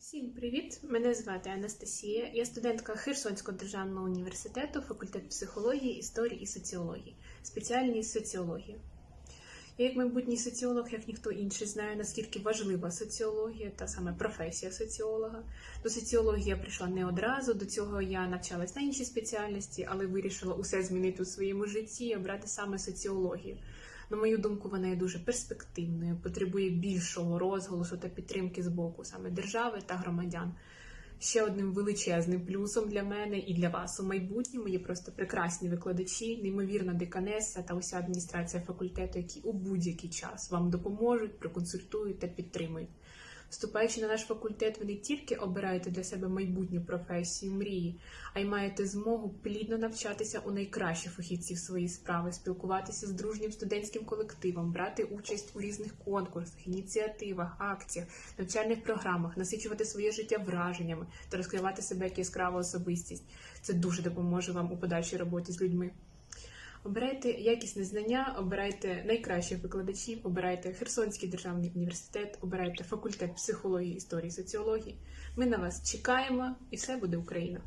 Всім привіт! Мене звати Анастасія. Я студентка Херсонського державного університету, факультет психології, історії і соціології, спеціальність соціологія. Я, як майбутній соціолог, як ніхто інший, знаю, наскільки важлива соціологія та саме професія соціолога. До соціології я прийшла не одразу. До цього я навчалась на іншій спеціальності, але вирішила усе змінити у своєму житті і обрати саме соціологію. На мою думку, вона є дуже перспективною, потребує більшого розголосу та підтримки з боку саме держави та громадян. Ще одним величезним плюсом для мене і для вас у майбутньому є просто прекрасні викладачі, неймовірна деканеса та уся адміністрація факультету, які у будь-який час вам допоможуть, проконсультують та підтримують. Вступаючи на наш факультет, ви не тільки обираєте для себе майбутню професію мрії, а й маєте змогу плідно навчатися у найкращих фахівців своєї справи, спілкуватися з дружнім студентським колективом, брати участь у різних конкурсах, ініціативах, акціях, навчальних програмах, насичувати своє життя враженнями та розкривати себе як яскраву особистість. Це дуже допоможе вам у подальшій роботі з людьми. Обирайте якісне знання, обирайте найкращих викладачів, обирайте Херсонський державний університет, обирайте факультет психології, історії, соціології. Ми на вас чекаємо, і все буде Україна.